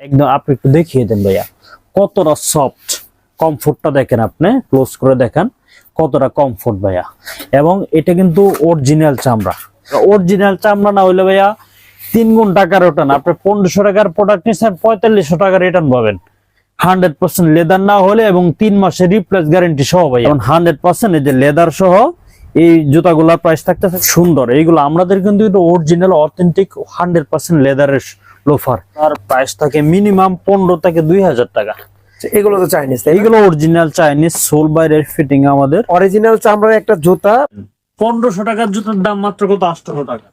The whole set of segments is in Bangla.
একদম আপনি একটু দেখিয়ে দেন ভাইয়া। কতটা সফট কমফোর্টটা দেখেন আপনি ক্লোজ করে দেখেন, কতটা কমফোর্ট ভাইয়া। এবং এটা কিন্তু অরিজিনাল চামড়া। অরিজিনাল চামড়া না হইলে ভাইয়া তিন গুণ টাকার রিটার্ন আপনি পনেরোশো টাকার প্রোডাক্ট নিচ্ছেন পঁয়তাল্লিশশো টাকার রিটার্ন পাবেন। হান্ড্রেড পার্সেন্ট লেদার না হলে এবং তিন মাসের রিপ্লেস গ্যারেন্টি সহ ভাই এবং হান্ড্রেড পার্সেন্ট এই যে লেদার সহ এই জুতাগুলোর প্রাইস থাকতেছে সুন্দর। এইগুলো আমাদের কিন্তু অরিজিনাল অথেন্টিক হান্ড্রেড পার্সেন্ট লেদারের লোফার তার প্রাইস থাকে মিনিমাম পনেরো থেকে দুই হাজার টাকা। আচ্ছা, এগুলো তো চাইনিজ তাই এইগুলো অরিজিনাল চাইনিজ সোল বাইরের ফিটিং আমাদের। অরিজিনাল চামড়ার একটা জুতা। পনেরোশো টাকার জুতার দাম মাত্র কত? আটশো টাকা।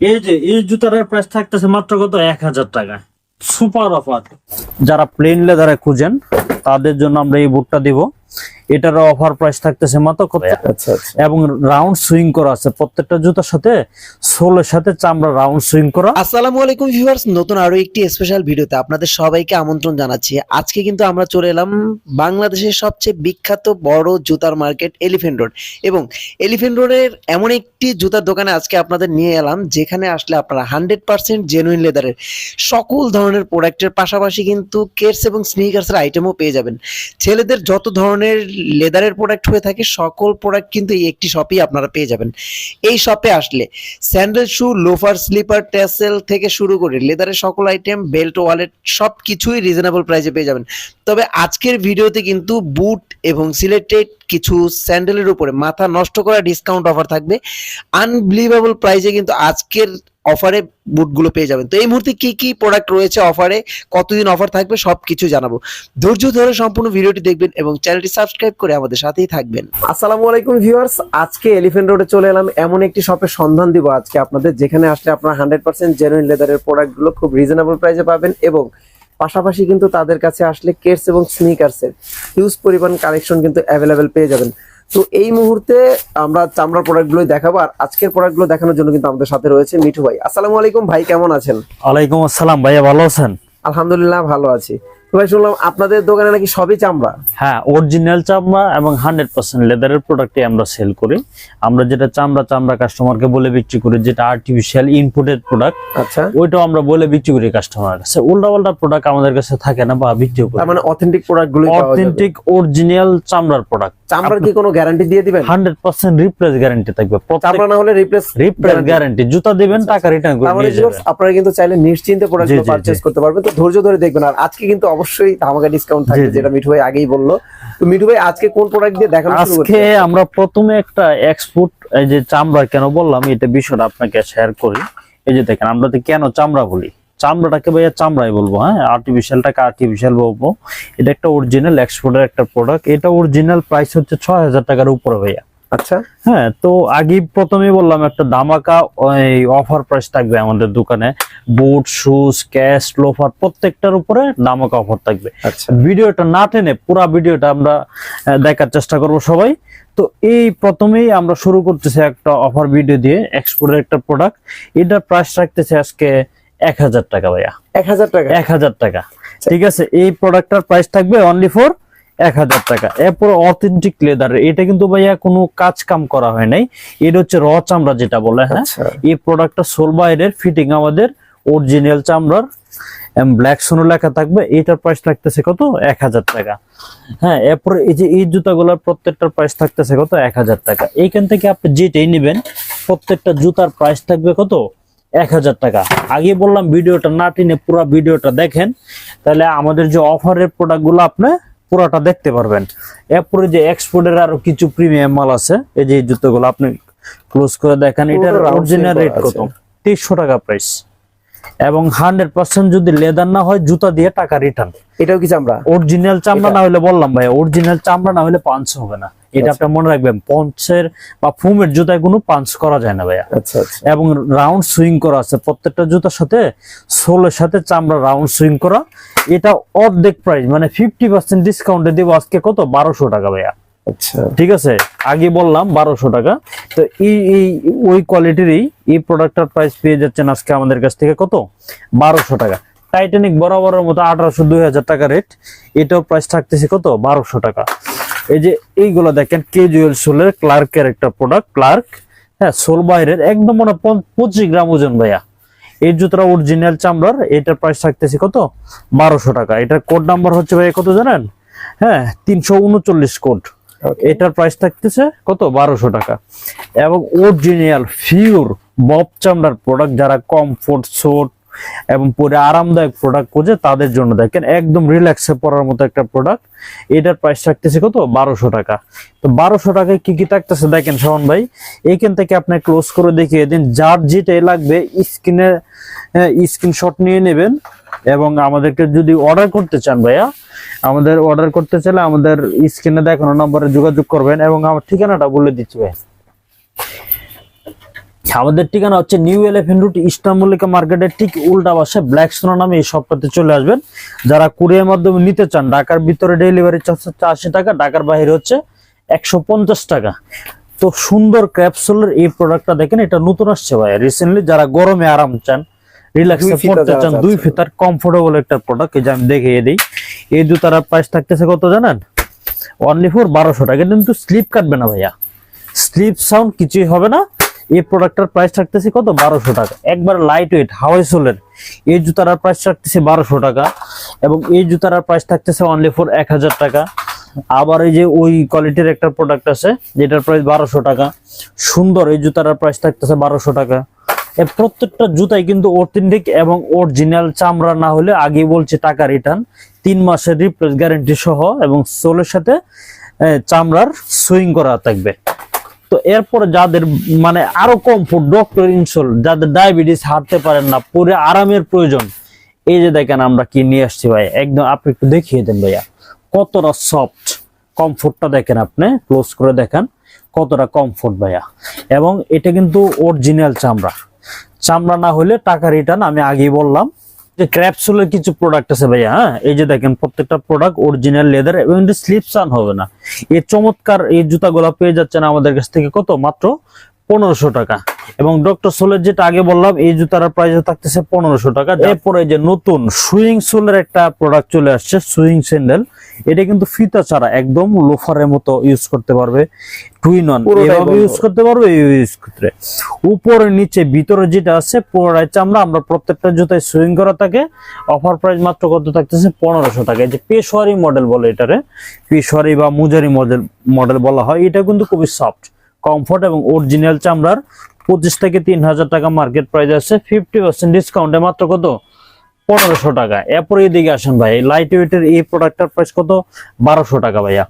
এই যে এই জুতার প্রাইস থাকতেছে মাত্র কত? এক হাজার টাকা। সুপার অফার যারা প্লেন লেদারে খুঁজেন তাদের জন্য আমরা এই বুটটা দিব। এটার অফার প্রাইস থাকতেছে মাত্র কত? আচ্ছা আচ্ছা এবং রাউন্ড সুইং করা আছে। প্রত্যেকটা জুতার সাথে সোলের সাথে চামড়া রাউন্ড সুইং করা। আসসালামু আলাইকুম ভিউয়ার্স নতুন আরও একটি স্পেশাল ভিডিওতে আপনাদের সবাইকে আমন্ত্রণ জানাচ্ছি। আজকে কিন্তু আমরা চলে এলাম বাংলাদেশের সবচেয়ে বিখ্যাত বড় জুতার মার্কেট এলিফেন্ট রোড এবং এলিফেন্ট রোডের এমন একটি জুতার দোকানে আজকে আপনাদের নিয়ে এলাম যেখানে আসলে আপনারা হান্ড্রেড পার্সেন্ট জেনুইন লেদারের সকল ধরনের প্রোডাক্টের পাশাপাশি কিন্তু কেটস এবং স্নিকার্সের আইটেমও পেয়ে যাবেন। ছেলেদের যত ধরনের লেদারের প্রোডাক্ট হয়ে থাকে, সকল প্রোডাক্ট কিন্তু এই একটি শপেই আপনারা পেয়ে যাবেন। এই শপে আসলে sandal shoe loafer slipper tassel থেকে শুরু করে লেদারের সকল আইটেম বেল্ট ওয়ালেট সব কিছুই রিজনেবল প্রাইসে পেয়ে যাবেন। তবে আজকের ভিডিওতে কিন্তু বুট এবং সিলেক্টেড কিছু স্যান্ডেলের উপরে মাথা নষ্ট করা ডিসকাউন্ট অফার থাকবে। আনবিলিভেবল প্রাইসে কিন্তু আজকের অফারে বুটগুলো পেয়ে যাবেন। তো এই মুহূর্তে কি কি প্রোডাক্ট রয়েছে অফারে, কতদিন অফার থাকবে সব কিছু জানাব। ধৈর্য ধরে সম্পূর্ণ ভিডিওটি দেখবেন এবং চ্যানেলটি সাবস্ক্রাইব করে আমাদের সাথেই থাকবেন। আসসালামু আলাইকুম ভিউয়ার্স আজকে এলিফেন্ট রোডে চলে এলাম এমন একটি শপের সন্ধান দিব আজকে আপনাদের, যেখানে আসলে আপনারা হান্ড্রেড পার্সেন্ট জেনুইন লেদারের প্রোডাক্টগুলো খুব রিজনেবল প্রাইসে পাবেন এবং পাশাপাশি কিন্তু তাদের কাছে আসলে কেটস এবং স্নিকার্সের হিউজ পরিমাণ কালেকশন কিন্তু অ্যাভেলেবেল পেয়ে যাবেন। তো এই মুহূর্তে আমরা চামড়ার প্রোডাক্টগুলোই দেখাবো আর আজকের প্রোডাক্টগুলো দেখানোর জন্য কিন্তু আমাদের সাথে রয়েছে মিঠু ভাই। আসসালামু আলাইকুম ভাই কেমন আছেন? ওয়ালাইকুম আসসালাম ভাইয়া ভালো আছেন? আলহামদুলিল্লাহ ভালো আছি। ভাই শুনলাম আপনাদের দোকানে নাকি সবই চামড়া? হ্যাঁ অরিজিনাল চামড়া এবং হান্ড্রেড পার্সেন্ট লেদারের প্রোডাক্টই আমরা সেল করি। আমরা যেটা চামড়া চামড়া কাস্টমারকে বলে বিক্রি করি যেটা আর্টিফিশিয়াল ইনপুটেড প্রোডাক্ট আচ্ছা। ওইটাও আমরা বলে বিক্রি করি কাস্টমার কাছে। উল্টা প্রোডাক্ট আমাদের কাছে থাকে না বা বিক্রি করি মানে অথেন্টিক প্রোডাক্টগুলো অথেন্টিক অরিজিনাল চামড়ার প্রোডাক্ট চামড়ার কি কোনো গ্যারান্টি দিয়ে দিবেন? হান্ড্রেড পার্সেন্ট রিপ্লেস গ্যারান্টি থাকবে। চামড়া না হলে রিপ্লেস রিপ্লেস গ্যারান্টি জুতা দিবেন টাকা রিটার্ন করে মানে নিয়ে যাবেন। আপনারা কিন্তু চাইলে নিশ্চিন্তে প্রোডাক্ট পারচেজ করতে পারবেন। তো ধৈর্য ধরে দেখবেন। আর আজকে কিন্তু অবশ্যই ধামাকা ডিসকাউন্ট থাকবে। যেটা মিঠু ভাই আগেই বলল। তো মিঠু ভাই আজকে কোন প্রোডাক্ট দিয়ে দেখানো শুরু আজকে আমরা প্রথমে একটা এক্সপোর্ট এই যে চামড়া কেন বললাম এটা বিষয়টা আপনাকে শেয়ার করি। এই যে দেখেন আমরা তো কেন চামড়া বলি? চামড়াটাকে ভাইয়া চামড়াই বলব হ্যাঁ? আর্টিফিশিয়ালটাকে আর্টিফিশিয়াল বলব। এটা একটা অরিজিনাল এক্সপোর্টের একটা প্রোডাক্ট এটা অরিজিনাল প্রাইস হচ্ছে ছয় হাজার টাকার উপরে ভাইয়া। আচ্ছা। হ্যাঁ তো আগে প্রথমে বললাম একটা ধামাকা অফার প্রাইস থাকবে আমাদের দোকানে। বুট শুজ ক্যাশ লোফার প্রত্যেকটার উপরে ধামাকা অফার থাকবে। আচ্ছা। ভিডিওটা না টেনে পুরো ভিডিওটা আমরা দেখার চেষ্টা করব সবাই। তো এই প্রথমেই আমরা শুরু করতেছি একটা অফার ভিডিও দিয়ে এক্সপোর্টের একটা প্রোডাক্ট এটার প্রাইস রাখতেছে আজকে এক হাজার টাকা ভাইয়া। এক হাজার টাকা। এক হাজার টাকা। ঠিক আছে এই প্রোডাক্টটার প্রাইস থাকবে অনলি ফর এক হাজার টাকা। এরপর অথেন্টিক লেদার এটা কিন্তু ভাইয়া কোনো কাজ কাম করা হয় নাই। এটা হচ্ছে র চামড়া যেটা বলে হ্যাঁ? আচ্ছা। এই প্রোডাক্টটা সোল বাইরের ফিটিং আমাদের অরিজিনাল চামড়ার। ব্ল্যাক সোনো লেখা থাকবে এটার প্রাইস থাকতেছে কত? এক হাজার টাকা। হ্যাঁ এরপর এই যে এই জুতাগুলোর প্রত্যেকটার প্রাইস থাকতেছে কত? এক হাজার টাকা। এইখান থেকে আপনি যেটাই নেবেন প্রত্যেকটা জুতার প্রাইস থাকবে কত? এক হাজার টাকা। আগে বললাম ভিডিওটা না টেনে পুরো ভিডিওটা দেখেন। তাহলে আমাদের যে অফারের প্রোডাক্টগুলো আপনি পুরোটা দেখতে পারবেন। এরপরে যে এক্সপোর্টের আরও কিছু প্রিমিয়াম মাল আছে এই যে জুতোগুলো আপনি ক্লোজ করে দেখেন এটার অরিজিনাল রেট কত। তেইশশো টাকা প্রাইস এবং হান্ড্রেড পার্সেন্ট যদি লেদার না হয় জুতা দিয়ে টাকা রিটার্ন এটাও কি চামড়া? অরিজিনাল চামড়া না হলে বললাম ভাই অরিজিনাল চামড়া না হলে পাঞ্চ হবে না। এটা আচ্ছা। আপনি মনে রাখবেন পঞ্চের বা ফুমের জুতায় কোনো পাঞ্চ করা যায় না ভাইয়া। আচ্ছা আচ্ছা। এবং রাউন্ড সুইং করা আছে প্রত্যেকটা জুতার সাথে সোলের সাথে চামড়া রাউন্ড সুইং করা। এটা অর্ধেক প্রাইস মানে ফিফটি পার্সেন্ট ডিসকাউন্টে দেবো আজকে কত? বারোশো টাকা ভাইয়া। আচ্ছা। ঠিক আছে, আগে বললাম বারোশো টাকা। তো এই এই, ওই কোয়ালিটিরই এই প্রোডাক্টটার প্রাইস পেয়ে যাচ্ছেন আজকে আমাদের কাছ থেকে কত? বারোশো টাকা। টাইটানিক বরাবরের মতো আঠারোশো দুই হাজার টাকা রেট এটাও প্রাইস থাকতেছে কত? বারোশো টাকা। এই যে এইগুলো দেখেন কেজুয়াল সোলের ক্লার্কের একটা প্রোডাক্ট ক্লার্ক হ্যাঁ সোল বাইরের, একদম মনে পঁচিশ গ্রাম ওজন ভাইয়া। এই জুতোটা অরিজিনাল চামড়ার, এটার প্রাইস থাকতেছে কত? বারোশো টাকা। এটার কোড নাম্বার হচ্ছে ভাইয়া কত জানেন? হ্যাঁ তিনশো উনচল্লিশ কোড এটার প্রাইস থাকতেছে কত? বারোশো টাকা। এবং অরিজিনাল ফিউর বব চামড়ার প্রোডাক্ট যারা কমফোর্ট সোট এবং পরে আরামদায়ক প্রোডাক্ট খোঁজে, তাদের জন্য দেখেন একদম রিল্যাক্সে পরার মতো একটা প্রোডাক্ট এটার প্রাইস থাকতেছে কত? বারোশো টাকা। তো বারোশো টাকায় কি কি থাকতেছে দেখেন শাওন ভাই। এইখান থেকে আপনি ক্লোজ করে দেখিয়ে দিন, যার যেটাই লাগবে স্ক্রিনে স্ক্রিনশট নিয়ে নেবেন। এবং আমাদেরকে যদি অর্ডার করতে চান ভাইয়া আমাদের অর্ডার করতে চাইলে আমাদের স্ক্রিনে দেখানো নম্বরে যোগাযোগ করবেন এবং আমার ঠিকানাটা বলে দিচ্ছি ভাই। আমাদের ঠিকানা হচ্ছে নিউ এলিফেন্ট রুট ইস্টার্ন মার্কেটের ঠিক উল্টা পাশে ব্ল্যাক সোনা নামে এই শপটাতে চলে আসবেন। যারা কুরিয়ার মাধ্যমে নিতে চান, ঢাকার ভিতরে ডেলিভারি চার্জ হচ্ছে আশি টাকা, ঢাকার বাইরে হচ্ছে একশো পঞ্চাশ টাকা। তো সুন্দর ক্যাপসুলের এই প্রোডাক্টটা দেখেন, এটা নতুন আসছে ভাই। রিসেন্টলি যারা গরমে আরাম চান রিল্যাক্সে দুই পড়তে চান ফিতার কমফোর্টেবল একটা প্রোডাক্ট যে আমি দেখিয়ে দিই। এই জুতার প্রাইস থাকতেছে কত জানেন? অনলি ফর বারোশো টাকা। কিন্তু স্লিপ কাটবে না ভাইয়া। স্লিপ সাউন্ড কিছুই হবে না। এই প্রোডাক্টটার প্রাইস থাকতেছে কত? বারোশো টাকা। একবার লাইট ওয়েট হাওয়াই সোলের এই জুতার প্রাইস থাকতেছে বারোশো টাকা। এবং এই জুতার প্রাইস থাকতেছে অনলি ফর এক হাজার টাকা। আবার এই যে ওই কোয়ালিটির একটা প্রোডাক্ট আছে যেটার প্রাইস বারোশো টাকা। সুন্দর এই জুতার প্রাইস থাকতেছে বারোশো টাকা। প্রত্যেকটা জুতাই কিন্তু অথেন্টিক এবং অরিজিনাল চামড়া না হলে আগেই বলছে টাকা রিটার্ন তিন মাসের রিপ্লেস গ্যারেন্টি সহ এবং সোলের সাথে চামড়ার সুইং করা থাকবে। তো এরপরে যাদের মানে আরও কমফোর্ট ডক্টর ইনসোল যাদের ডায়াবেটিস হাঁটতে পারেন না, পুরো আরামের প্রয়োজন। এই যে দেখেন আমরা কি নিয়ে আসছি ভাই, একদম আপনি একটু দেখিয়ে দেন ভাইয়া। কতটা সফট কমফোর্টটা দেখেন আপনি ক্লোজ করে দেখেন, কতটা কমফোর্ট ভাইয়া। এবং এটা কিন্তু অরিজিনাল চামড়া। চামড়া না হলে টাকা রিটার্ন আমি আগেই বললাম। যে ক্র্যাপসুলের কিছু প্রোডাক্ট আছে ভাইয়া হ্যাঁ? এই যে দেখেন প্রত্যেকটা প্রোডাক্ট অরিজিনাল লেদার এবং স্লিপ সান হবে না। এই চমৎকার এই জুতাগুলো পেয়ে যাচ্ছেন আমাদের কাছ থেকে কত? মাত্র পনেরোশো টাকা। এবং ডক্টর সোলের যেটা আগে বললাম এই জুতার প্রাইস থাকতেছে পনেরোশো টাকা। এরপরে যে নতুন সুইং সোলের একটা প্রোডাক্ট চলে আসছে সুইং স্যান্ডেল এটা কিন্তু ফিতা ছাড়া একদম লোফারের মতো ইউজ করতে পারবে। টুইন অন এভাবে ইউজ করতে পারবে ইউজ করতে। উপরে নিচে ভিতরে যেটা আছে পুরোটাই চামড়া। আমরা প্রত্যেকটা জুতায় সুইং করা থাকে। অফার প্রাইস মাত্র কত থাকতেছে? পনেরোশো টাকা। এই যে পেশোয়ারি মডেল বলে এটারে। পেশোয়ারি বা মুজারি মডেল মডেল বলা হয়। এটা কিন্তু খুবই সফট কমফোর্ট এবং অরিজিনাল চামড়ার পঁচিশ থেকে তিন হাজার টাকা মার্কেট প্রাইস আছে। ফিফটি পার্সেন্ট ডিসকাউন্টে মাত্র কত? পনেরোশো টাকা। এরপরে এদিকে আসেন ভাই লাইট ওয়েটের এই প্রোডাক্টটার প্রাইস কত? বারোশো টাকা ভাইয়া।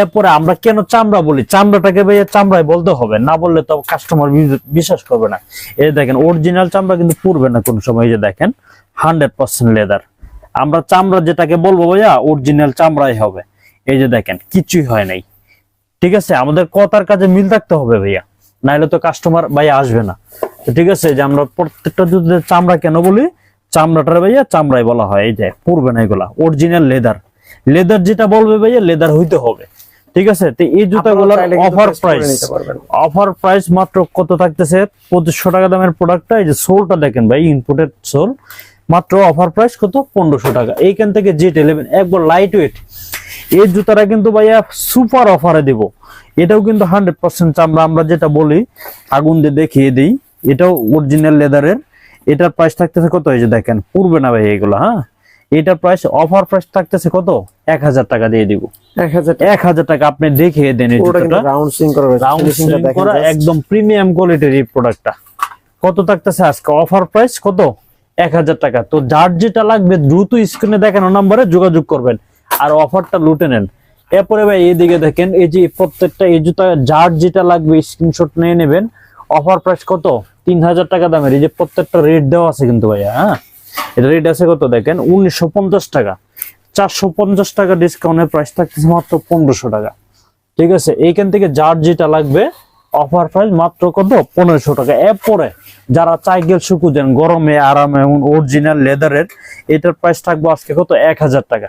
এরপরে আমরা কেন চামড়া বলি? চামড়াটাকে ভাইয়া চামড়ায় বলতে হবে, না বললে তো কাস্টমার বিশ্বাস করবে না। এই দেখেন অরিজিনাল চামড়া কিন্তু পুরবে না কোন সময়। যে দেখেন হান্ড্রেড পার্সেন্ট লেদার আমরা চামড়া যেটাকে বলব ভাইয়া অরিজিনাল চামড়াই হবে। এই যে দেখেন, কিছুই হয় নাই। ঠিক আছে? আমাদের কথার কাজে মিল থাকতে হবে ভাইয়া। নাহলে তো কাস্টমার ভাইয়া আসবে না। ঠিক আছে যে আমরা প্রত্যেকটা জুতোতে চামড়া কেন বলি? চামড়াটার ভাইয়া চামড়াই বলা হয়। এই যে পূর্বে না এগুলা অরিজিনাল লেদার লেদার যেটা বলবে ভাইয়া লেদার হইতে হবে। ঠিক আছে? তো এই জুতাগুলোর অফার প্রাইস নিতে পারবেন। অফার প্রাইস মাত্র কত থাকতেছে? পঁচিশশো টাকা দামের প্রোডাক্টটা এই যে সোলটা দেখেন ভাই ইনপুটেড সোল মাত্র অফার প্রাইস কত? পনেরোশো টাকা। এইখান থেকে জেট ইলেভেন একবার লাইট ওয়েট এই জুতাটা কিন্তু ভাইয়া সুপার অফারে দিব। এটাও কিন্তু হান্ড্রেড পার্সেন্ট চামড়া। আমরা যেটা বলি আগুন দিয়ে দেখিয়ে দিই এটাও অরিজিনাল লেদারের এটার প্রাইস থাকতেছে কত? এই যে দেখেন পূর্বে না ভাই এগুলো হ্যাঁ? এটার প্রাইস অফার প্রাইস থাকতেছে কত? এক হাজার টাকা দিয়ে দিব। এক হাজার টাকা। আপনি দেখিয়ে দেন। একদম প্রিমিয়াম কোয়ালিটির এই প্রোডাক্টটা কত থাকতেছে আজকে? অফার প্রাইস কত? এক হাজার টাকা। তো যার যেটা লাগবে দ্রুত স্ক্রিনে দেখানো নাম্বারে যোগাযোগ করবেন। আর অফারটা লুটে নেন। এরপরে ভাই এইদিকে দেখেন, এই যে প্রত্যেকটা এই জুতা, যার যেটা লাগবে স্ক্রিনশট নিয়ে নেবেন। অফার প্রাইস কত? তিন হাজার টাকা দামের। এই যে প্রত্যেকটা রেট দেওয়া আছে কিন্তু ভাইয়া হ্যাঁ? এটা রেট আছে কত দেখেন? উনিশশো পঞ্চাশ টাকা। চারশো পঞ্চাশ টাকা ডিসকাউন্টের প্রাইস থাকতেছে মাত্র পনেরোশো টাকা। ঠিক আছে? এইখান থেকে যার যেটা লাগবে, অফার প্রাইস মাত্র কত? পনেরোশো টাকা। এরপরে যারা চাইকেল শুকু দেন গরমে, আরামে অরিজিনাল লেদারের এটার প্রাইস থাকবে আজকে কত? এক হাজার টাকা।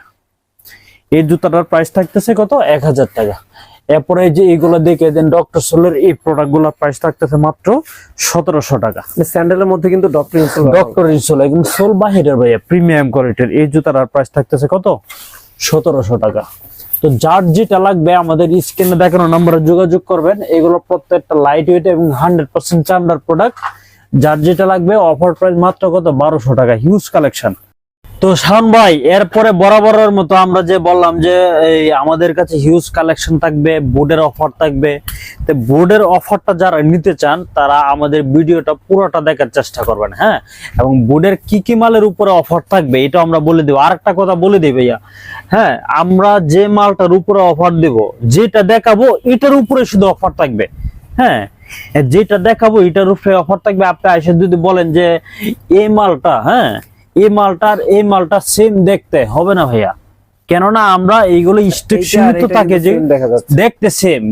এই জুতাটার প্রাইস থাকতেছে কত? এক হাজার টাকা। এরপরে যে এইগুলো দেখে দেন ডক্টর সোলের এই প্রোডাক্টগুলোর প্রাইস থাকতেছে মাত্র সতেরোশো টাকা। স্যান্ডেলের মধ্যে কিন্তু ডক্টর ইনসোল ডক্টর ইনসোল একদম সোল বাহিরের ভাইয়া প্রিমিয়াম কোয়ালিটির এই জুতার প্রাইস থাকতেছে কত? সতেরোশো টাকা। তো যার যেটা লাগবে আমাদের স্ক্রিনে দেখানো নম্বরে যোগাযোগ করবেন। এগুলো প্রত্যেকটা লাইট ওয়েট এবং হান্ড্রেড পার্সেন্ট চামড়ার প্রোডাক্ট যার যেটা লাগবে অফার প্রাইস মাত্র কত? বারোশো টাকা। হিউজ কালেকশন তো শাওন ভাই, এরপরে বরাবরের মতো আমরা যে বললাম যে, এই আমাদের কাছে হিউজ কালেকশন থাকবে বোর্ডের অফার থাকবে। তো বোর্ডের অফারটা যারা নিতে চান, তারা আমাদের ভিডিওটা পুরোটা দেখার চেষ্টা করবেন হ্যাঁ? এবং বোর্ডের কি কি মালের উপরে অফার থাকবে, এটা আমরা বলে দেবো। আর একটা কথা বলে দিই ভাইয়া হ্যাঁ? আমরা যে মালটার উপরে অফার দেব, যেটা দেখাবো, এটার উপরে শুধু অফার থাকবে হ্যাঁ? যেটা দেখাবো, এটার উপরে অফার থাকবে। আপনি এসে যদি বলেন যে, এই মালটা হ্যাঁ? এই মালটার এই মালটা সেম দেখতে হবে না ভাইয়া? কেননা আমরা এইগুলো স্টিক সীমিত থাকে যে দেখতে সেম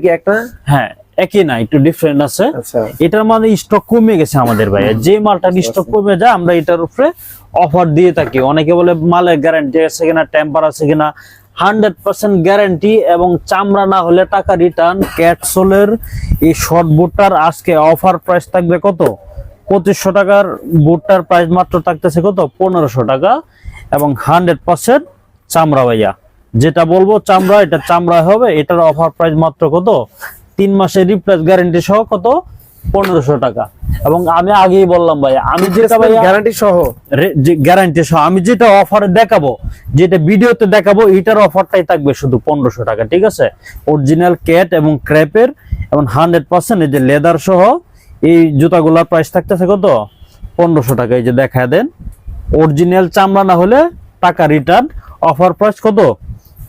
কি একটা? হ্যাঁ একই না একটু ডিফারেন্ট আছে। আচ্ছা। এটার মানে স্টক কমে গেছে আমাদের ভাইয়া। যে মালটার স্টক কমে যায় আমরা এটার উপরে অফার দিয়ে থাকি। অনেকে বলে মালের গ্যারান্টি আছে কিনা টেম্পার আছে কিনা হান্ড্রেড পার্সেন্ট গ্যারান্টি এবং চামড়া না হলে টাকা রিটার্ন ক্যাটসোলের এই শর্ট বুটটার আজকে অফার প্রাইস থাকবে কত? পঁচিশশো টাকার বুটটার প্রাইস মাত্র থাকতেছে কত? পনেরোশো টাকা এবং হান্ড্রেড পার্সেন্ট চামড়া ভাইয়া। যেটা বলব চামড়া এটা চামড়া হবে এটার অফার প্রাইস মাত্র কত? তিন মাসের রিপ্লেস গ্যারান্টি সহ কত? পনেরোশো টাকা। এবং আমি আগেই বললাম ভাইয়া আমি যেটা ভাইয়া গ্যারান্টি সহ। গ্যারান্টি সহ আমি যেটা অফার দেখাবো যেটা ভিডিওতে দেখাবো এটার অফারটাই থাকবে শুধু পনেরোশো টাকা ঠিক আছে? অরিজিনাল ক্যাট এবং ক্র্যাপের এবং হান্ড্রেড পার্সেন্ট এই যে লেদার সহ এই জুতাগুলোর প্রাইস থাকতেছে কত? পনেরোশো টাকা। এই যে দেখা দেন অরিজিনাল চামড়া না হলে টাকা রিটার্ন অফার প্রাইস কত?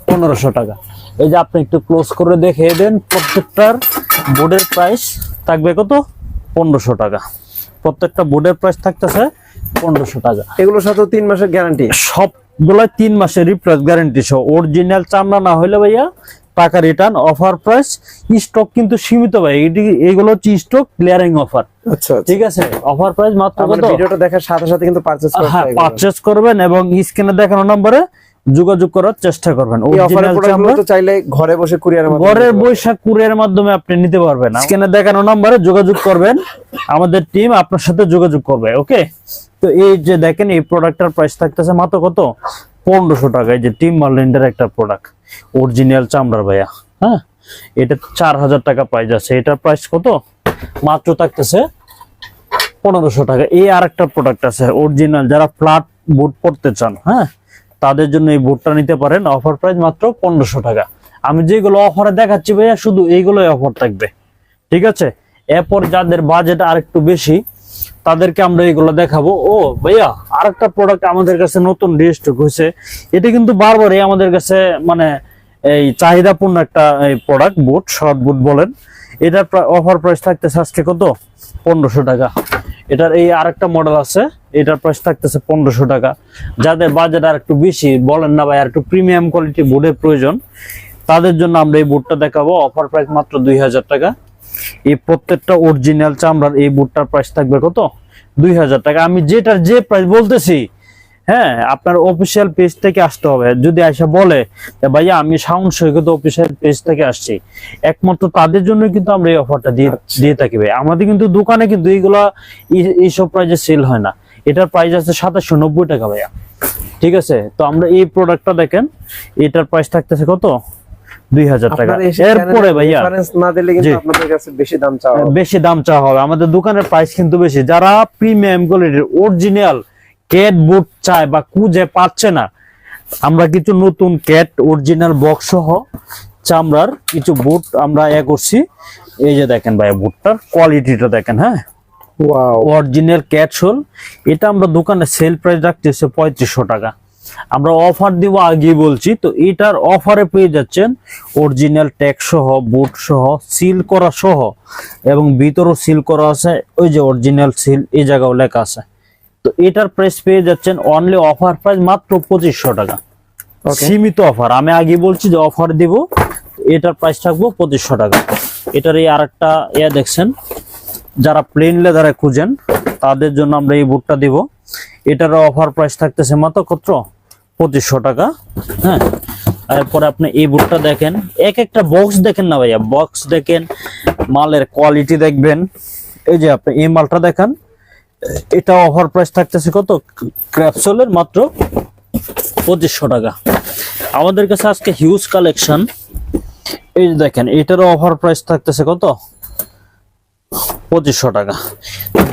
পনেরোশো টাকা। এই যে আপনি একটু ক্লোজ করে দেখে দেন প্রত্যেকটার বোর্ডের প্রাইস থাকবে কত? পনেরোশো টাকা। প্রত্যেকটা বোর্ডের প্রাইস থাকতেছে পনেরোশো টাকা। এগুলোর সাথে তিন মাসের গ্যারান্টি সবগুলো তিন মাসের রিপ্লেস গ্যারান্টি সহ। অরিজিনাল চামড়া না হলে ভাইয়া টাকা রিটার্ন অফার প্রাইস স্টক কিন্তু সীমিত ভাই। এটি এগুলো হচ্ছে স্টক ক্লিয়ারিং অফার আচ্ছা আচ্ছা। ঠিক আছে? অফার প্রাইস মাত্র কত? ভিডিওটা দেখার সাথে সাথে কিন্তু পারচেজ করতে হ্যাঁ হবে পারচেস করবেন এবং স্ক্রিনে দেখানো নম্বরে যোগাযোগ করার চেষ্টা করবেন। চাইলে ঘরে বসে কুরিয়ারের মাধ্যমে ঘরের নিতে পারবেন। কুরিয়ার মাধ্যমে আপনি নিতে পারবেন। স্ক্রিনে দেখানো নম্বরে যোগাযোগ করবেন। আমাদের টিম আপনার সাথে যোগাযোগ করবে ওকে তো এই যে দেখেন এই প্রোডাক্টটার প্রাইস থাকতেছে মাত্র কত? পনেরোশো টাকা। এই যে টিম মার্লেন্ডের একটা প্রোডাক্ট অরিজিনাল চামড়ার ভাইয়া হ্যাঁ? এটা চার হাজার টাকা প্রাইস আছে। এটার প্রাইস কত? মাত্র থাকতেছে পনেরোশো টাকা। এই আর একটা প্রোডাক্ট আছে, অরিজিনাল। যারা ফ্ল্যাট বুট পড়তে চান হ্যাঁ তাদের জন্য এই বুটটা নিতে পারেন। অফার প্রাইস মাত্র পনেরোশো টাকা। আমি যেগুলো অফারে দেখাচ্ছি ভাইয়া, শুধু এইগুলোই অফার থাকবে। ঠিক আছে? এরপর যাদের বাজেট আর একটু বেশি তাদেরকে আমরা এগুলো দেখাবো। ও, ভাইয়া, আরেকটা প্রোডাক্ট আমাদের কাছে নতুন রিস্টক হয়েছে। এটা কিন্তু বারবারই আমাদের কাছে মানে এই চাহিদাপূর্ণ একটা প্রোডাক্ট বুট শর্ট বুট বলেন। এটার অফার প্রাইস থাকতেছে আজকে কত? পনেরোশো টাকা। এটার এই আরেকটা মডেল আছে, এটার প্রাইস থাকতেছে পনেরোশো টাকা। যাদের বাজেট আর একটু বেশি, বলেন না ভাই, আর একটু প্রিমিয়াম কোয়ালিটি বুটের প্রয়োজন, তাদের জন্য আমরা এই বুটটা দেখাবো। অফার প্রাইস মাত্র দুই হাজার টাকা। এই প্রত্যেকটা অরিজিনাল চামড়ার এই বুটটার প্রাইস থাকবে কত? দুই হাজার টাকা। আমি যেটার যে প্রাইস বলতেছি হ্যাঁ আপনার অফিসিয়াল পেজ থেকে আসতে হবে। যদি আইসা বলে ভাইয়া আমি সাউন্ড সৈকত অফিসিয়াল পেজ থেকে আসছি। একমাত্র তাদের জন্য কিন্তু আমরা এই অফারটা দিয়ে দিয়ে থাকি ভাই। আমাদের কিন্তু দোকানে কিন্তু এইগুলা এইসব প্রাইজে সেল হয় না। এটার প্রাইস আছে সাতাশশো নব্বই টাকা ভাইয়া। ঠিক আছে? তো আমরা এই প্রোডাক্টটা দেখেন এটার প্রাইস থাকতেছে কত? টাকা। এরপরে ভাইয়া না দিলে কিন্তু আপনাদের কাছে বেশি দাম চাওয়া হবে। বেশি দাম চাওয়া হবে। আমাদের দোকানের প্রাইস কিন্তু বেশি। যারা প্রিমিয়াম কোয়ালিটির অরিজিনাল ক্যাট বুট চায় বা খুঁজে পাচ্ছে না আমরা কিছু নতুন ক্যাট অরিজিনাল বক্স সহ চামড়ার কিছু বুট আমরা এ করছি। এই যে দেখেন ভাই বুটটার কোয়ালিটিটা দেখেন হ্যাঁ? অরিজিনাল ক্যাট এটা আমরা দোকানে সেল প্রাইস রাখতেছি পঁয়ত্রিশশো টাকা। আমরা অফার দিব আগে বলছি তো এটার অফারে পেয়ে যাচ্ছেন অরিজিনাল ট্যাগ সহ বুট সহ সিল করা সহ এবং ভিতরও সিল করা আছে ওই যে অরিজিনাল সিল এই জায়গাও লেখা আছে। তো এটার প্রাইস পেয়ে যাচ্ছেন অনলি অফার প্রাইস মাত্র পঁচিশশো টাকা. সীমিত অফার আমি আগে বলছি যে অফার দিব এটার প্রাইস থাকব পঁচিশশো টাকা। এটার এই আরেকটা ইয়া দেখছেন যারা প্লেন লেদারে খুঁজেন তাদের জন্য আমরা এই বুটটা দিব। এটার অফার প্রাইস থাকতেছে মাত্র কত? পঁচিশশো টাকা হ্যাঁ? এরপরে আপনি এই বুটটা দেখেন, এক একটা বক্স দেখেন না ভাইয়া বক্স দেখেন, মালের কোয়ালিটি দেখবেন। এই যে আপনি এই মালটা দেখেন, এটা অফার প্রাইস থাকতেছে কত? ক্র্যাপসোলের মাত্র পঁচিশশো টাকা। আমাদের কাছে আজকে হিউজ কালেকশন এই যে দেখেন, এটারও অফার প্রাইস থাকতেছে কত? পঁচিশশো টাকা।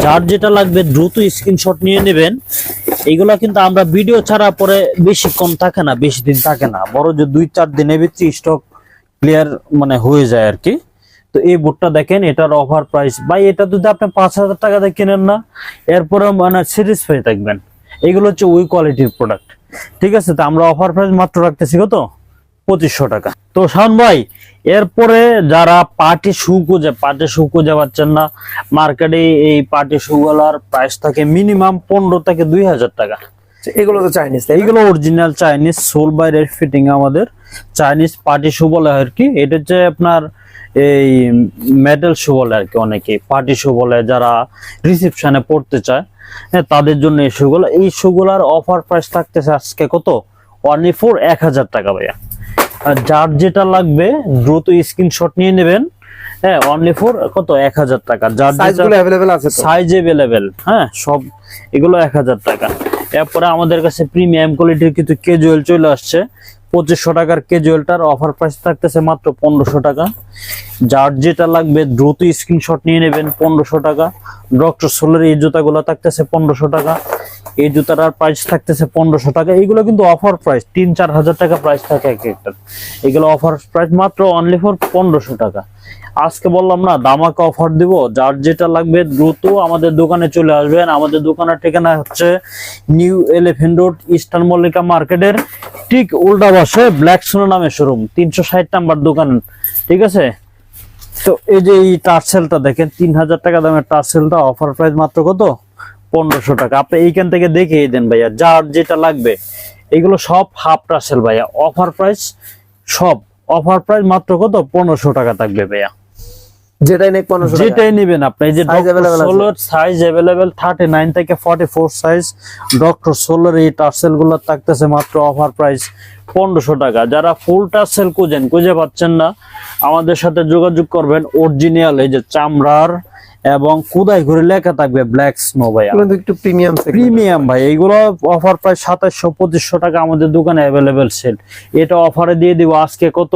যার যেটা লাগবে দ্রুত স্ক্রিনশট নিয়ে নেবেন। এইগুলা কিন্তু আমরা ভিডিও ছাড়া পরে বেশি কম থাকে না, বেশি দিন থাকে না। বড় যে দুই চার দিনের ভিত্তি স্টক ক্লিয়ার মানে হয়ে যায় আর কি। তো এই বোর্ডটা দেখেন, এটার অফার প্রাইস ভাই, এটা যদি আপনি পাঁচ হাজার টাকা দিয়ে কিনেন না এরপরে মানে সিরিজ পেয়ে থাকবেন। এগুলো হচ্ছে ওই কোয়ালিটির প্রোডাক্ট ঠিক আছে, তো আমরা অফার প্রাইস মাত্র রাখতেছি, কত? পঁচিশশো টাকা। তো শাওন ভাই এরপরে যারা পার্টি শু খুঁজে পার্টি শু খুঁজে পাচ্ছেন না মার্কেটে এই পার্টি শু গুলার প্রাইস থাকে মিনিমাম পনেরো থেকে দুই হাজার টাকা। আচ্ছা, এগুলো তো চাইনিজ এইগুলো অরিজিনাল চাইনিজ সোল বাইরের ফিটিং আমাদের। চাইনিজ পার্টি শু বলে আর কি এটা হচ্ছে আপনার এই মেটাল শু বলে আর কি অনেকে পার্টি শু বলে যারা রিসেপশনে পড়তে চায়। হ্যাঁ তাদের জন্য এই শুগুলো এই শুগুলার অফার প্রাইস থাকতেছে আজকে কত? ওয়ানলি ফোর এক হাজার টাকা ভাইয়া। আর যার যেটা লাগবে দ্রুত স্ক্রিনশট নিয়ে নেবেন। হ্যাঁ অনলি ফোর কত? এক হাজার টাকা। যার সাইজ যেটা অ্যাভেলেবেল আছে সাইজ এভেলেবেল হ্যাঁ সব এগুলো এক হাজার টাকা। এরপরে আমাদের কাছে প্রিমিয়াম কোয়ালিটির কিন্তু কেজুয়াল চলে আসছে। পঁচিশশো টাকার কেজুয়েলটার অফার প্রাইস থাকতেছে মাত্র পনেরোশো টাকা। যার যেটা লাগবে দ্রুত স্ক্রিনশট নিয়ে নেবেন পনেরোশো টাকা। ডক্টর সোলের এই জুতাগুলো থাকতেছে পনেরোশো টাকা। এই জুতাটার প্রাইস থাকতেছে পনেরোশো টাকা। এইগুলো কিন্তু অফার প্রাইস তিন চার হাজার টাকা প্রাইস থাকে এক একটা এগুলো অফার প্রাইস মাত্র অনলি ফর পনেরোশো টাকা। আজকে বললাম না দামাকে অফার দিব, যার যেটা লাগবে দ্রুত আমাদের দোকানে চলে আসবেন। আমাদের দোকানের ঠিকানা হচ্ছে New Elephant Road Eastern Mallika মার্কেটের ঠিক উল্টা পাশে ব্ল্যাক সোনা নামে শোরুম তিনশো ষাট নাম্বার দোকান, ঠিক আছে? তো এই যে এই টার্সেলটা দেখেন, তিন হাজার টাকা দামের টার্সেলটা অফার প্রাইস মাত্র কত? পনেরোশো টাকা। আপনি এইখান থেকে দেখিয়ে দেন ভাইয়া, যার যেটা লাগবে। এগুলো সব হাফ টার্সেল ভাইয়া। অফার প্রাইস সব অফার প্রাইস মাত্র কত? পনেরোশো টাকা থাকবে ভাইয়া। যেটাই নেক যেটাই নেবেন আপনি এই যে? সোলোর সাইজ থেকে ডক্টর সোলোর এই থাকতেছে মাত্র অফার প্রাইস টাকা। যারা ফুল টার্সেল খুঁজেন খুঁজে পাচ্ছেন না আমাদের সাথে যোগাযোগ করবেন অরিজিনাল এই যে চামড়ার এবং কুদাই ঘুরে লেখা থাকবে ব্ল্যাক স্নো একটু প্রিমিয়াম প্রিমিয়াম ভাই এইগুলো অফার প্রায় সাতাশশো পঁচিশশো টাকা আমাদের দোকানে অ্যাভেলেবেল সেল এটা অফারে দিয়ে দিব আজকে কত?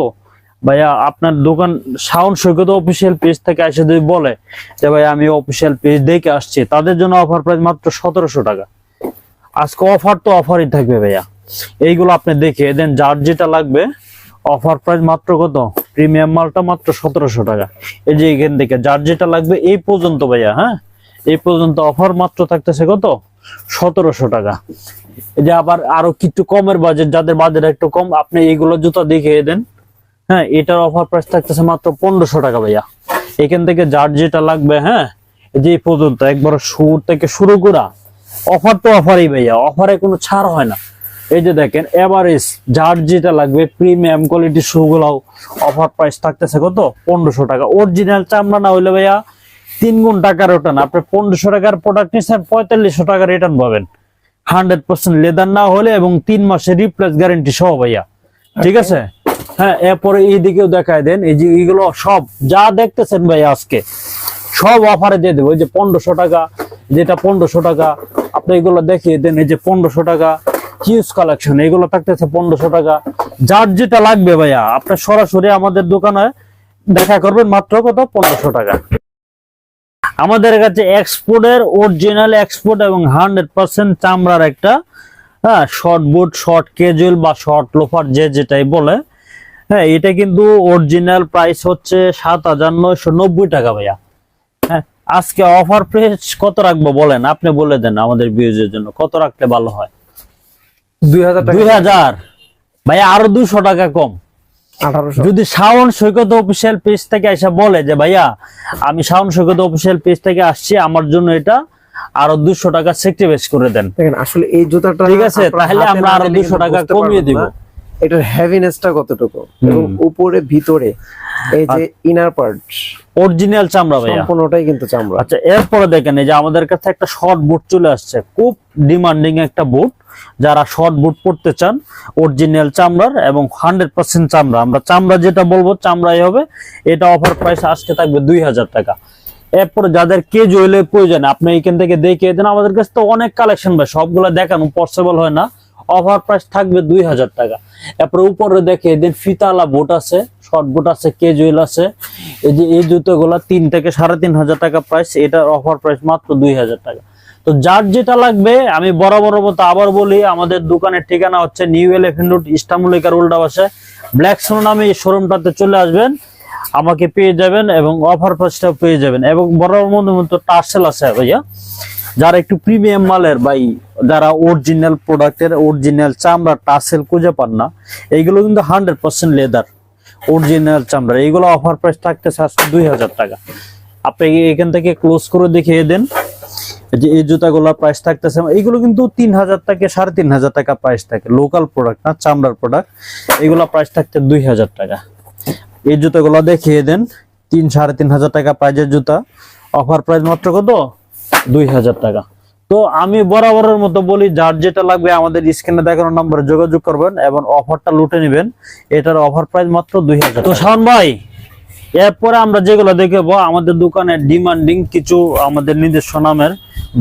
ভাইয়া, আপনার দোকান সাউন্ড সৈকত অফিসিয়াল পেজ থেকে এসে যদি বলে যে ভাই আমি অফিসিয়াল পেজ দেখে আসছি তাদের জন্য অফার প্রাইস মাত্র সতেরোশো টাকা। আজকে অফার তো অফারই থাকবে, ভাইয়া। এইগুলো আপনি দেখে দেন যার যেটা লাগবে অফার প্রাইস মাত্র কত? প্রিমিয়াম মালটা মাত্র সতেরোশো টাকা। এই যে এখান থেকে, যার যেটা লাগবে, এই পর্যন্ত, ভাইয়া হ্যাঁ? এই পর্যন্ত অফার মাত্র থাকতেছে কত? সতেরোশো টাকা। এই যে আবার আরও কিছু কমের বাজেট যাদের বাজেট একটু কম, আপনি এইগুলো জুতা দেখিয়ে দেন। হ্যাঁ এটার অফার প্রাইস থাকতেছে মাত্র পনেরোশো টাকা ভাইয়া। এখান থেকে যার যেটা লাগবে হ্যাঁ যে পর্যন্ত, একবার শুরু থেকে শুরু করা অফার তো অফারই ভাইয়া অফারে কোনো ছাড় হয় না। এই যে দেখেন এভারেজ যার যেটা লাগবে প্রিমিয়াম কোয়ালিটির শুগুলাও অফার প্রাইস থাকতেছে কত? পনেরোশো টাকা। অরিজিনাল চামড়া না হইলে ভাইয়া, তিন গুণ টাকা রিটার্ন আপনি পনেরোশো টাকার প্রোডাক্ট নিচ্ছেন পঁয়তাল্লিশশো টাকা রিটার্ন পাবেন। হান্ড্রেড পার্সেন্ট লেদার না হলে এবং তিন মাসের রিপ্লেস গ্যারেন্টি সহ ভাইয়া। ঠিক আছে? হ্যাঁ এরপরে এইদিকেও দেখায় দেন, এই যে এইগুলো সব যা দেখতেছেন ভাই আজকে, সব অফারে দিয়ে দেবো। যে পনেরোশো টাকা, যেটা পনেরোশো টাকা, আপনি এগুলো দেখিয়ে দেন, এই যে পনেরোশো টাকা হিউজ কালেকশন এগুলো থাকতেছে পনেরোশো টাকা। যার যেটা লাগবে ভাইয়া আপনি সরাসরি আমাদের দোকানে দেখা করবেন মাত্র কত? পনেরোশো টাকা। আমাদের কাছে এক্সপোর্টের অরিজিনাল এক্সপোর্ট এবং হান্ড্রেড পার্সেন্ট চামড়ার একটা হ্যাঁ শর্ট বুট শর্ট কেজুয়াল বা শর্ট লোফার যে যেটাই বলে হ্যাঁ এটা কিন্তু অরিজিনাল প্রাইস হচ্ছে সাত হাজার নয়শো নব্বই টাকা ভাইয়া। হ্যাঁ আজকে অফার প্রাইস কত রাখব বলেন? আপনি বলে দেন আমাদের ভিউজের জন্য। কত রাখলে ভালো হয়? দুই হাজার ভাইয়া আরও দুশো টাকা কম। যদি শাওন সৈকত অফিসিয়াল পেজ থেকে এসে বলে যে ভাইয়া আমি শাওন সৈকত অফিসিয়াল পেজ থেকে আসছি আমার জন্য এটা আরও দুশো টাকা সেক্রিফাইস করে দেন। আসলে এই জুতাটা ঠিক আছে, তাহলে আমরা আরও নিলে 200 কিন্তু টাকা কমিয়ে দিব। এটার হেভিনেসটা কতটুকু? এবং উপরে ভিতরে এই যে ইনার পার্ট অরিজিনাল চামড়া ভাইয়া। সম্পূর্ণটাই কিন্তু চামড়া। আচ্ছা এরপরে দেখেন এই যে আমাদের কাছে একটা শর্ট বুট চলে আসছে খুব ডিমান্ডিং একটা বুট যারা শর্ট বুট পড়তে চান অরিজিনাল চামড়ার এবং হান্ড্রেড পার্সেন্ট চামড়া। আমরা চামড়া যেটা বলব চামড়াই হবে। এটা অফার প্রাইস আজকে থাকবে দুই হাজার টাকা। এরপরে যাদের কে জুয়েলের প্রয়োজন আপনি এখান থেকে দেখিয়ে দেন। আমাদের কাছে তো অনেক কালেকশন ভাই সবগুলো দেখানো পসিবল হয় না। অফার প্রাইস থাকবে দুই হাজার টাকা। এরপরে উপরে দেখে দেন ফিতালা বুট আছে শর্ট বুট আছে কেজুয়েল আছে। এই যে এই জুতোগুলা তিন থেকে সাড়ে তিন হাজার টাকা প্রাইস এটার অফার প্রাইস মাত্র দুই হাজার টাকা। তো যার যেটা লাগবে, আমি বরাবর মতো আবার বলি, আমাদের দোকানের ঠিকানা হচ্ছে নিউ এলিফেন্ট রোড ইস্টামুলিকার উল্টা পাশে। ব্ল্যাক সোনো নামে এই শোরুমটাতে চলে আসবেন, আমাকে পেয়ে যাবেন এবং অফার প্রাইসটা পেয়ে যাবেন। এবং বরাবর মতো টার্সেল আছে ভাইয়া। যারা একটু প্রিমিয়াম মালের ভাই, যারা অরিজিনাল প্রোডাক্টের অরিজিনাল চামড়া টার্সেল খুঁজে পান না, এইগুলো কিন্তু হান্ড্রেড পার্সেন্ট লেদার অরিজিনাল চামড়া। এইগুলো অফার প্রাইস থাকতেছে আজকে দুই হাজার টাকা। আপনি এখান থেকে ক্লোজ করে দেখিয়ে দেন, যে এই জুতাগুলোর প্রাইস থাকতেছে। এইগুলো কিন্তু তিন হাজার থেকে সাড়ে তিন হাজার টাকা প্রাইস থাকে লোকাল প্রোডাক্ট না, চামড়ার প্রোডাক্ট এগুলো প্রাইস থাকতে দুই হাজার টাকা। এই জুতাগুলো দেখিয়ে দেন, তিন সাড়ে তিন হাজার টাকা প্রাইজের জুতা। অফার প্রাইস মাত্র কত? দুই হাজার টাকা। তো আমি বরাবরের মতো বলি, যার যেটা লাগবে আমাদের স্ক্রিনে দেখানো নম্বরে যোগাযোগ করবেন এবং অফারটা লুটে নেবেন। এটার অফার প্রাইস মাত্র দুই হাজার তো শাওন ভাই, এরপরে আমরা যেগুলো দেখব, আমাদের দোকানে ডিমান্ডিং কিছু আমাদের নিজস্ব নামের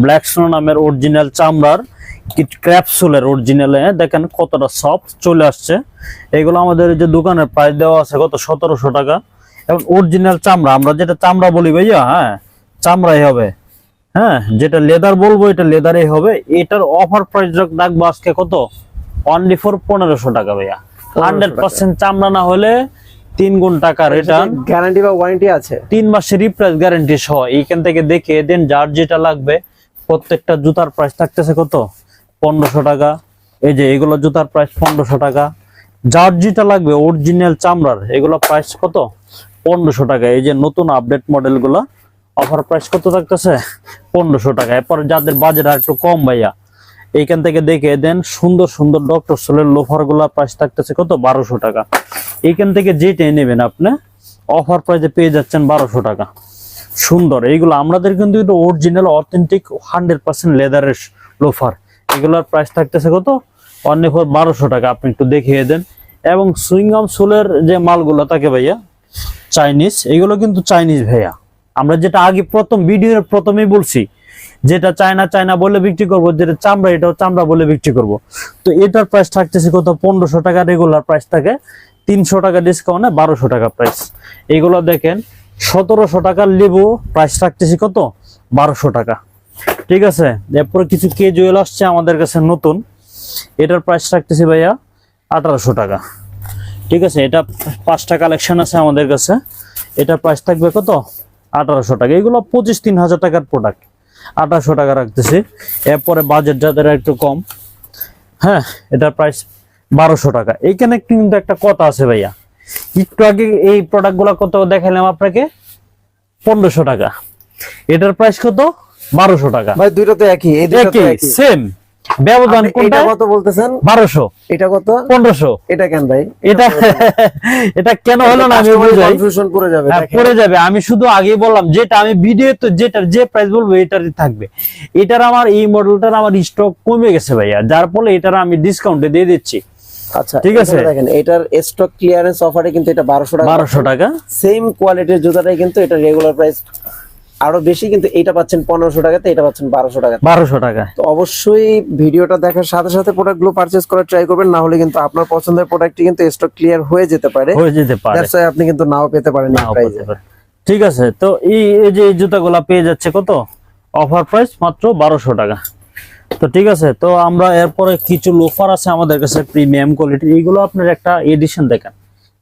ব্ল্যাক স্নো নামের অরিজিনাল চামড়ার ক্র্যাপসুলের অরিজিনাল দেখেন কতটা সফট চলে আসছে। এগুলো আমাদের যে দোকানের প্রাইস দেওয়া আছে কত? সতেরোশো টাকা। এবং অরিজিনাল চামড়া, আমরা যেটা চামড়া বলি ভাইয়া হ্যাঁ চামড়াই হবে। হ্যাঁ যেটা লেদার বলব এটা লেদারই হবে। এটার অফার প্রাইস রাখব আজকে কত? অনলি ফর পনেরোশো টাকা ভাইয়া। হান্ড্রেড পার্সেন্ট চামড়া না হলে তিন গুণ টাকা রিটার্ন গ্যারান্টি বা ওয়ারেন্টি আছে? তিন মাসের রিপ্লেস গ্যারান্টি সহ। এইখান থেকে দেখে দেন যার যেটা লাগবে প্রত্যেকটা জুতার প্রাইস থাকতেছে কত? পনেরোশো টাকা। এই যে এগুলো জুতার প্রাইস পনেরোশো টাকা। যার যেটা লাগবে অরিজিনাল চামড়ার এগুলো প্রাইস কত? পনেরোশো টাকা। এই যে নতুন আপডেট মডেলগুলা। অফার প্রাইস কত থাকতেছে? পনেরোশো টাকা। এরপর যাদের বাজেট আর একটু কম ভাইয়া, এইখান থেকে দেখে দেন সুন্দর সুন্দর ডক্টর সোলের লোফারগুলা প্রাইস থাকতেছে কত? বারোশো টাকা। এইখান থেকে যেটাই নেবেন আপনি অফার প্রাইসে পেয়ে যাচ্ছেন বারোশো টাকা। সুন্দর। এইগুলো আমাদের কিন্তু অরিজিনাল অথেন্টিক হান্ড্রেড পার্সেন্ট লেদারের লোফার এগুলোর প্রাইস থাকতেছে কত? অন্য ফর বারোশো টাকা। আপনি একটু দেখিয়ে দেন। এবং সুইংগাম সোলের যে মালগুলো থাকে ভাইয়া চাইনিজ এগুলো কিন্তু চাইনিজ ভাইয়া। আমরা যেটা আগে প্রথম ভিডিওর প্রথমেই বলছি, যেটা চায়না চায়না বলে বিক্রি করব, যেটা চামড়া, এটাও চামড়া বলে বিক্রি করব। তো এটার প্রাইস থাকতেছে কত? পনেরোশো টাকা রেগুলার প্রাইস থাকে, তিনশো টাকা ডিসকাউন্টে বারোশো টাকা প্রাইস এইগুলো দেখেন, সতেরোশো টাকার লেবু প্রাইস রাখতেছি কত? বারোশো টাকা। ঠিক আছে? এরপরে কিছু কে জুয়েল আসছে আমাদের কাছে নতুন। এটার প্রাইস রাখতেছি ভাইয়া আঠারোশো টাকা। ঠিক আছে? এটা পাঁচটা কালেকশন আছে আমাদের কাছে। এটার প্রাইস থাকবে কত? আঠারোশো টাকা। এগুলো পঁচিশ তিন হাজার টাকার প্রোডাক্ট আঠারোশো টাকা রাখতেছি। এরপরে বাজেট যাদের একটু কম হ্যাঁ এটার প্রাইস বারোশো টাকা। এইখানে কিন্তু একটা কথা আছে ভাইয়া। একটু আগে এই প্রোডাক্টগুলা কত দেখালাম আপনাকে? পনেরোশো টাকা। এটার প্রাইস কত? বারোশো টাকা। ভাই দুইটা তো একই এই দুইটা তো একই একই। সেম ব্যবধান কোনটা? কত বলতেছেন? বারোশো। এটা কত? পনেরোশো। এটা কেন ভাই? এটা এটা কেন হলো না আমি বুঝাই। কনফিউশন করে যাবে হ্যাঁ, পড়ে যাবে। আমি শুধু আগেই বললাম যেটা আমি ভিডিও তো যেটার যে প্রাইস বলব এটারই থাকবে। এটার আমার এই মডেলটার আমার স্টক কমে গেছে ভাইয়া যার ফলে এটার আমি ডিসকাউন্টে দিয়ে দিচ্ছি। আচ্ছা ঠিক আছে। দেখেন এটার স্টক ক্লিয়ারেন্স অফারে কিন্তু এটা বারোশো টাকা। বারোশো টাকা। সেম কোয়ালিটির জুতাটাই কিন্তু এটা রেগুলার প্রাইস আরও বেশি কিন্তু এটা পাচ্ছেন পনেরোশো টাকাতে এটা পাচ্ছেন বারোশো টাকা বারোশো টাকা। তো অবশ্যই ভিডিওটা দেখার সাথে সাথে প্রোডাক্টগুলো পারচেজ করার ট্রাই করবেন না হলে কিন্তু আপনার পছন্দের প্রোডাক্টটি কিন্তু স্টক ক্লিয়ার হয়ে যেতে পারে। হয়ে যেতে পারে। আপনি কিন্তু নাও পেতে পারেন নাও পেতে। ঠিক আছে তো এই এই যে এই জুতাগুলা পেয়ে যাচ্ছে কত? অফার প্রাইস মাত্র বারোশো টাকা। তো ঠিক আছে তো আমরা এরপরে কিছু লোফার আছে আমাদের কাছে প্রিমিয়াম কোয়ালিটি এইগুলো আপনার একটা এডিশন দেখেন।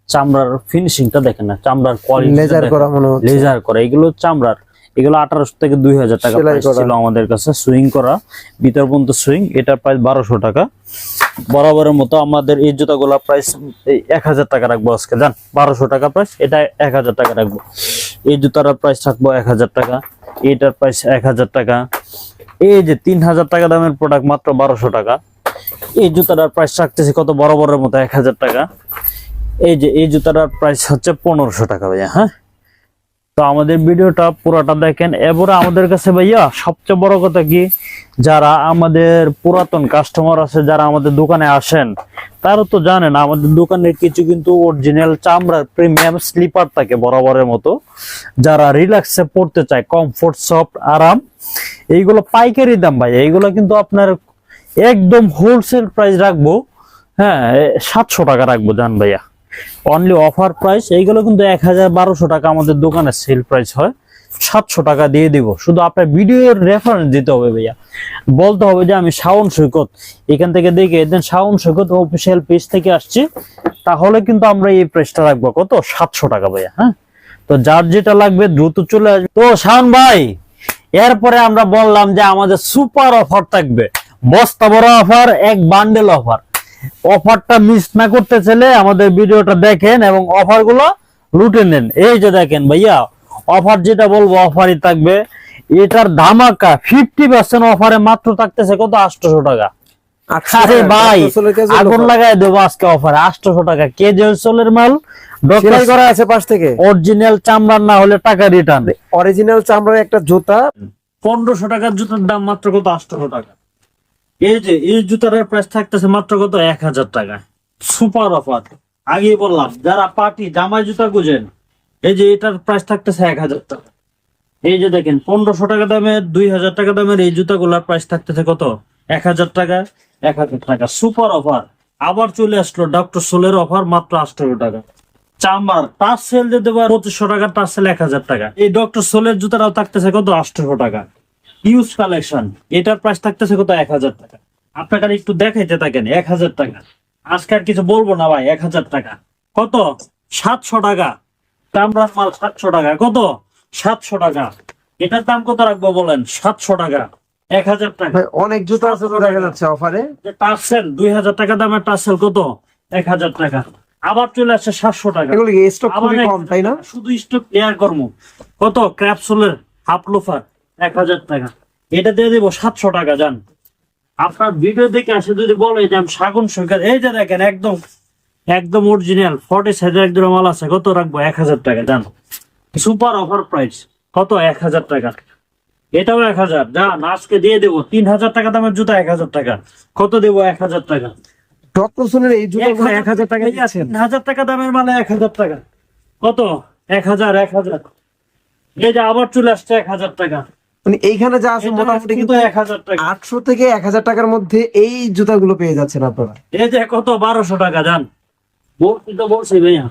চামড়ার ফিনিশিংটা দেখেন না চামড়ার কোয়ালিটি লেজার করা মনে লেজার করা এগুলো চামড়ার। এগুলো আঠারোশো থেকে দুই হাজার টাকা। ছিল আমাদের কাছে সুইং করা। ভিতর পর্যন্ত সুইং এটার প্রাইস বারোশো টাকা। বরাবরের মতো আমাদের এই জুতাগুলোর প্রাইস এক হাজার টাকা রাখব আজকে জান? বারোশো টাকা প্রাইস এটা এক হাজার টাকা রাখব। এই জুতার প্রাইস থাকব এক হাজার টাকা এটার প্রাইস এক হাজার টাকা। এই যে তিন হাজার টাকা দামের প্রোডাক্ট মাত্র বারোশো টাকা। এই জুতাটার প্রাইস রাখতেছি কত? বরাবরের মতো এক হাজার টাকা। এই যে এই জুতাটার প্রাইস হচ্ছে পনেরোশো টাকা ভাইয়া হ্যাঁ? তো আমাদের ভিডিওটা পুরোটা দেখেন। এবারে আমাদের কাছে ভাইয়া সবচেয়ে বড় কথা কি? যারা আমাদের পুরাতন কাস্টমার আছে, যারা আমাদের দোকানে আসেন, তারা তো জানেন আমাদের দোকানে কিছু কিন্তু অরিজিনাল চামড়ার প্রিমিয়াম স্লিপার থাকে বরাবরের মতো। যারা রিল্যাক্সে পড়তে চায় কমফোর্ট সফট আরাম, এইগুলো পাইকারি দাম ভাই এইগুলো কিন্তু আপনার একদম হোলসেল প্রাইস রাখব হ্যাঁ সাতশো টাকা রাখব, জান ভাইয়া। অনলি অফার প্রাইস এইগুলো কিন্তু এক হাজার বারোশো টাকা আমাদের দোকানে সেল প্রাইস হয়। সাতশো টাকা দিয়ে দিব। শুধু আপনার ভিডিওর রেফারেন্স দিতে হবে ভাইয়া। বলতে হবে যে আমি শাওন সৈকত। এখান থেকে দেখে দেন শাওন সৈকত অফিসিয়াল পেজ থেকে আসছি। তাহলে কিন্তু আমরা এই প্রাইসটা রাখব। কত? সাতশো টাকা ভাইয়া হ্যাঁ? তো যার যেটা লাগবে দ্রুত চলে আসবে। তো শাওন ভাই, এরপরে আমরা বললাম যে আমাদের সুপার অফার থাকবে। বস্তা বড় অফার এক বান্ডেল অফার অফারটা মিস না করতে চাইলে আমাদের ভিডিওটা দেখেন এবং অফারগুলো লুটে নেন। এই যে দেখেন ভাইয়া অফার যেটা বলব অফারই থাকবে। এটার ধামাকা ফিফটি পার্সেন্ট অফারে মাত্র থাকতেছে কত? আটশো টাকা। আরে ভাই আগুন লাগাই দেবো আজকে অফারে। টাকা। সোলের মাল করা আছে পাশ থেকে। অরিজিনাল চামড়ার না হলে টাকা রিটার্ন অরিজিনাল চামড়ার একটা জুতা। পনেরোশো টাকার জুতার দাম মাত্র কত? আটশো টাকা। এই যে, এই জুতার প্রাইস থাকতেছে মাত্র কত? এক হাজার টাকা। সুপার অফার আগে বললাম, যারা পার্টি জামাই জুতা খুঁজেন, এই যে এটার প্রাইস থাকতেছে এক হাজার টাকা। এই যে দেখেন, পনেরোশো টাকা দামের দুই হাজার টাকা দামের এই জুতাগুলোর প্রাইস থাকতেছে কত? এক হাজার টাকা, এক হাজার টাকা। সুপার অফার আবার চলে আসলো ডক্টর সোলের অফার মাত্র আঠারো টাকা। চাম্বার টাচ সেল দিয়ে দেবো পঁচিশশো টাকা টাচ সেল এক হাজার টাকা। এই ডক্টর সোলের জুতাটাও থাকতেছে কত? আঠারো টাকা। ইউজ কালেকশন এটার প্রাইস থাকতেছে কত এক হাজার টাকা। আপনাকে একটু দেখাইতে থাকেন এক হাজার টাকা। আজকে আর কিছু বলব না ভাই এক হাজার টাকা। কত? সাতশো টাকা। চামড়ার মাল সাতশো টাকা। কত? সাতশো টাকা। এটার দাম কত রাখব বলেন? সাতশো টাকা। এক হাজার টাকা। অনেক জুতা আছে তো দেখা যাচ্ছে অফারে। যে টার্সেল দুই হাজার টাকা দামের টার্সেল কত? এক হাজার টাকা। আবার চলে আসছে সাতশো টাকা। এগুলো স্টক খুবই কম তাই না? শুধু স্টক ক্লিয়ার কর্ম। কত? ক্র্যাপসুলের হাফ লোফার। এক হাজার টাকা। এটা দিয়ে দেবো সাতশো টাকা যান আপনার ভিডিও দেখে আসে যদি বলে যে আমি সাগুন সরকার এই যে দেখেন একদম একদম অরিজিনাল ফর্টি সাইজের একদম মাল আছে কত রাখব? এক হাজার টাকা যান সুপার অফার প্রাইস কত? এক হাজার টাকা। এটাও এক হাজার যান আজকে দিয়ে দেবো তিন হাজার টাকা দামের জুতা এক হাজার টাকা। কত দেবো? এক হাজার টাকা। ডক্টর সোনের এই জুতাগুলো এক হাজার টাকা এই দিচ্ছেন তিন হাজার টাকা দামের মানে এক হাজার টাকা। কত? এক হাজার এক হাজার। এই যে আবার চলে আসছে এক হাজার টাকা। মানে এইখানে যা আছে মোটামুটি কিন্তু আটশো থেকে এক হাজার টাকার মধ্যে এই জুতাগুলো পেয়ে যাচ্ছেন আপনারা। এই যে কত? বারোশো টাকা জান। বলছি তো বলছি ভাইয়া।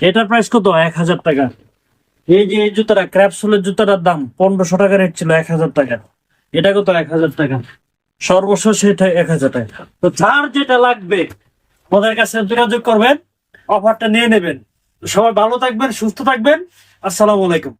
এটার প্রাইস কত? এক হাজার টাকা। এই যে এই জুতাটা ক্র্যাপসুলের জুতাটার দাম পনেরোশো টাকা রেট ছিল এক হাজার টাকা। এটা কত? এক হাজার টাকা। সর্বশেষ এটা এক হাজার টাকা। তো যার যেটা লাগবে ওদের কাছে যোগাযোগ করবেন অফারটা নিয়ে নেবেন। সবাই ভালো থাকবেন সুস্থ থাকবেন। আসসালামু আলাইকুম।